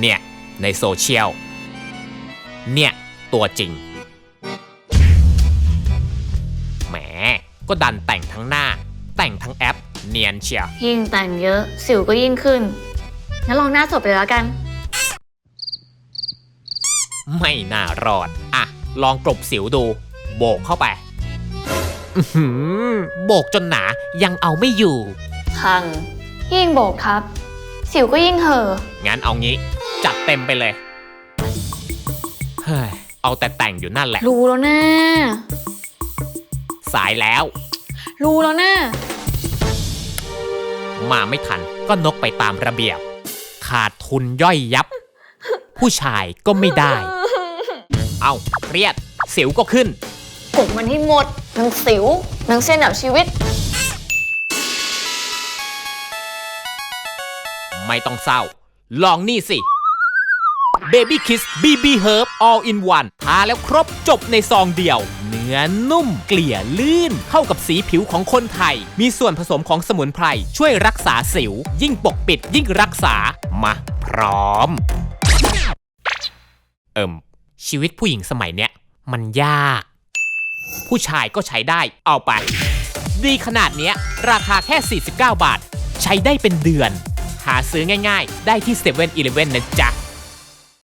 เนี่ย ในโซเชียล เนี่ย ตัวจริง แหม ก็ดันแต่งทั้งหน้า แต่งทั้งแอป เนียนเชียว ยิ่งแต่งเยอะสิวก็ยิ่งขึ้น งั้นลองหน้าสดไปเลยแล้วกัน ไม่น่ารอด อะ ลองกลบสิวดู โบกเข้าไปอื้อหือโบกจนหนายังเอาไม่อยู่ พัง ยิ่งโบกครับ สิวก็ยิ่งเห่องั้นเอางี้ จัดเต็มไปเลย เฮ้ย เอาแต่แต่งอยู่นั่นแหละ รู้แล้วนะ สายแล้ว รู้แล้วนะ มาไม่ทันก็นกไปตามระเบียบ ขาดทุนย่อยยับ ผู้ชายก็ไม่ได้ เอาเครียด สิวก็ขึ้นกบมันให้หมดนางสิวนังเส้นดับชีวิต ไม่ต้องเศร้า ลองนี่สิ Baby Kiss BB Herb All in One ทาแล้วครบจบในซองเดียว เนื้อนุ่มเกลี่ยลื่น เข้ากับสีผิวของคนไทย มีส่วนผสมของสมุนไพร ช่วยรักษาสิว ยิ่งปกปิดยิ่งรักษา มาพร้อม เอิมชีวิตผู้หญิงสมัยเนี้ย มันยาก ผู้ชายก็ใช้ได้เอาไป ดีขนาดเนี้ย ราคาแค่ 49 บาท ใช้ได้เป็นเดือน หาซื้อง่ายๆ ได้ที่7 e เ e ่ e อนะจ๊ะ